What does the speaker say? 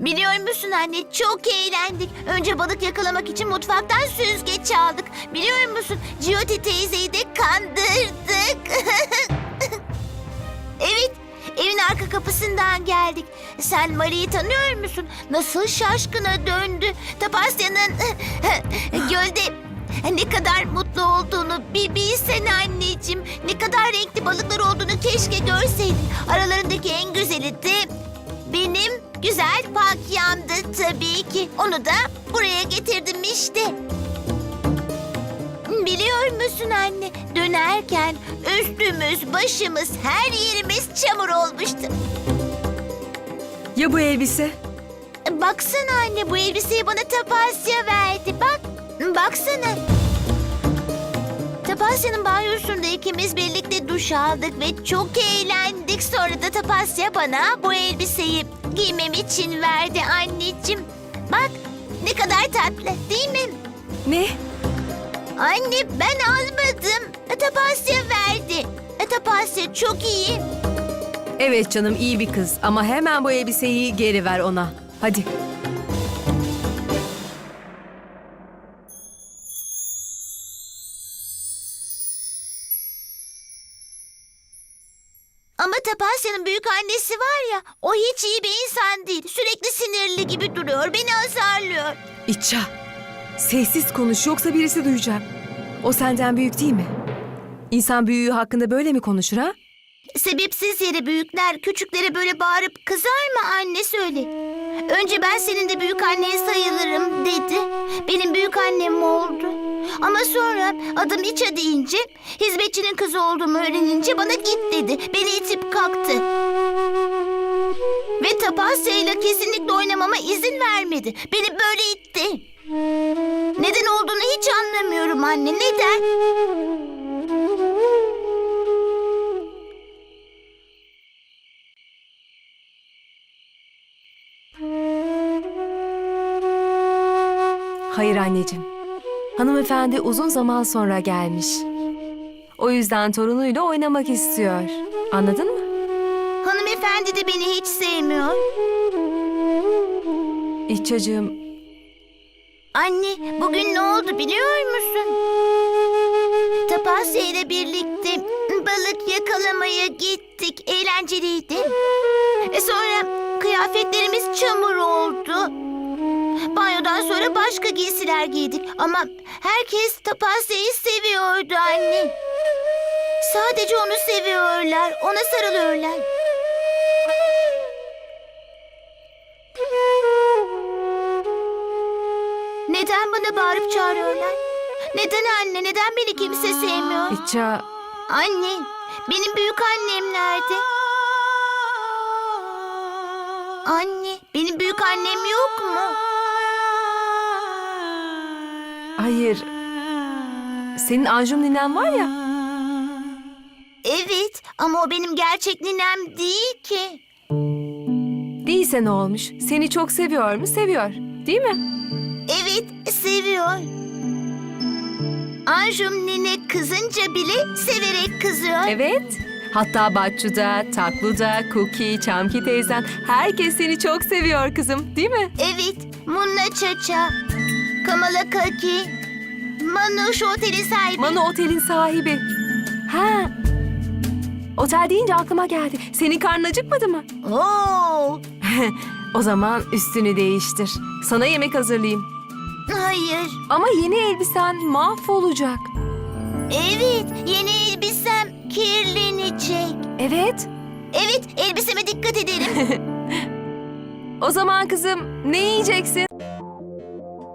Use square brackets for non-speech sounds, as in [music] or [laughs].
Biliyor musun anne çok eğlendik. Önce balık yakalamak için mutfaktan süzgeç aldık. Biliyor musun Ciyoti teyzeyi de kandırdık. [laughs] evet evin arka kapısından geldik. Sen Mari'yi tanıyor musun? Nasıl şaşkına döndü. Tapasya'nın [laughs] gölde ne kadar mutlu olduğunu bir bilsen anneciğim. Ne kadar renkli balıklar olduğunu keşke görseydin. Aralarındaki en güzeli de benim güzel Pakya'mdı tabii ki. Onu da buraya getirdim işte. Biliyor musun anne? Dönerken üstümüz, başımız, her yerimiz çamur olmuştu. Ya bu elbise? Baksana anne bu elbiseyi bana Tapasya verdi. Bak, baksana. Tapasya'nın banyosunda ikimiz birlikte duş aldık ve çok eğlendik. Sonra da Tapasya bana bu elbiseyi giymem için verdi anneciğim. Bak ne kadar tatlı değil mi? Ne? Anne ben almadım. Tapasya verdi. Tapasya çok iyi. Evet canım iyi bir kız ama hemen bu elbiseyi geri ver ona. Hadi. Ama Tapasya'nın büyük annesi var ya, o hiç iyi bir insan değil. Sürekli sinirli gibi duruyor, beni azarlıyor. İça. Sessiz konuş yoksa birisi duyacak. O senden büyük değil mi? İnsan büyüğü hakkında böyle mi konuşur ha? Sebepsiz yere büyükler küçüklere böyle bağırıp kızar mı anne söyle. Önce ben senin de büyük annen sayılırım dedi. Benim büyük annem oldu. Ama sonra adım İça deyince hizmetçinin kızı olduğumu öğrenince bana git dedi. Beni itip kalktı. Ve Tapasya ile kesinlikle oynamama izin vermedi. Beni böyle itti. Neden olduğunu hiç anlamıyorum anne. Neden? Hayır anneciğim. Hanımefendi uzun zaman sonra gelmiş. O yüzden torunuyla oynamak istiyor. Anladın mı? Hanımefendi de beni hiç sevmiyor. İçacığım, Anne, bugün ne oldu biliyor musun? Tapasya ile birlikte balık yakalamaya gittik. Eğlenceliydi. E sonra kıyafetlerimiz çamur oldu. Banyodan sonra başka giysiler giydik. Ama herkes Tapasya'yı seviyordu anne. Sadece onu seviyorlar. Ona sarılıyorlar. Neden bana bağırıp çağırıyorlar? Neden anne? Neden beni kimse sevmiyor? İça... Anne, benim büyük annem nerede? Anne, benim büyük annem yok mu? Hayır. Senin Anjum ninen var ya. Evet, ama o benim gerçek ninem değil ki. Değilse ne olmuş? Seni çok seviyor mu? Seviyor. Değil mi? Evet, seviyor. Anjum nene kızınca bile severek kızıyor. Evet. Hatta Batçu'da, Taklu'da, Cookie, Çamki teyzen herkes seni çok seviyor kızım. Değil mi? Evet, Munna Çaça, Kamala Kaki, Manuş otelin sahibi. Manu otelin sahibi. Ha. Otel deyince aklıma geldi. Senin karnın acıkmadı mı? Oo, [laughs] O zaman üstünü değiştir. Sana yemek hazırlayayım. hayır. Ama yeni elbisen mahvolacak. Evet, yeni elbisem kirlenecek. Evet. Evet, elbiseme dikkat ederim. [laughs] O zaman kızım ne yiyeceksin?